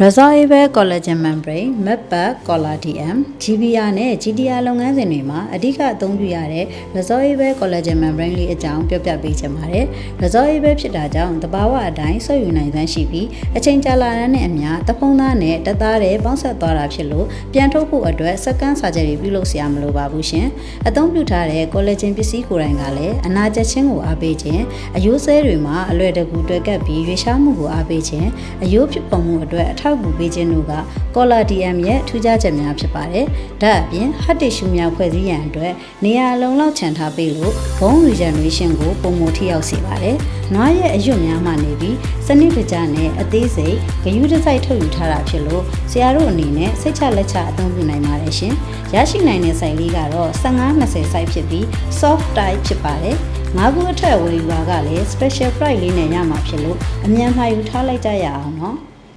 Resorbable collagen membrane, MedPak, Collagen, GBR နဲ့ GDR လုပ်ငန်းစဉ်တွေမှာအဓိကအသုံးပြုရတဲ့ Resorbable collagen membrane လေးအကြောင်းပြောပြပေးချင်ပါတယ်။ Resorbable ဖြစ်တာကြောင့်တဘာဝအတိုင်းဆုပ်ယူနိုင်စွမ်းရှိပြီးအချိန်ကြာလာတဲ့နဲ့အမျှတဖုံးသားနဲ့တက်သားတဲ့ပေါင်းဆက်သွားတာဖြစ်လို့ပြန်ထုတ်ဖို့အတွက်စက္ကန့်စာချက်တွေပြုလုပ်စရာမလိုပါဘူးရှင်။အသုံးပြုထားတဲ့ collagen ပစ္စည်းကိုယ်တိုင်ကလည်းအနာကျက်ခြင်းကိုအားပေးခြင်းအယိုးဆဲတွေမှာအလွယ်တကူတွေ့ကပ်ပြီးရွေးရှားမှုကိုအားပေးခြင်းအယိုးဖြစ်ပေါ်မှုအတွက်အထောက်အကူပေးခြင်းတို့က Collar DM ရဲ့ထူးခြားချက်များဖြစ်ပါတယ်။ဒါအပြင် hard tissue များဖွဲ့စည်းရန်အတွက်နေရာအလုံးလောက်ခြံထားပေးလို့ bone regeneration ကိုပုံမထိရောက်စေပါတယ်။နွားရဲ့အရွတ်များမှနေပြီးစနစ်တကျနဲ့အသေးစိတ်ဂယုတစိုက်ထုတ်ယူထားတာဖြစ်လို့ဆရာတို့အနေနဲ့စိတ်ချလက်ချအသုံးပြုနိုင်ပါတယ်ရှင်။ရရှိနိုင်တဲ့စိုက်လေးကတော့15-20စိုက်ဖြစ်ပြီး soft type ဖြစ်ပါတယ်။ငါးခုအထက်ဝယ်ယူတာကလည်း special price လေးနဲ့ရမှာဖြစ်လို့အမြန်မှာယူထားလိုက်ကြရအောင်နော်။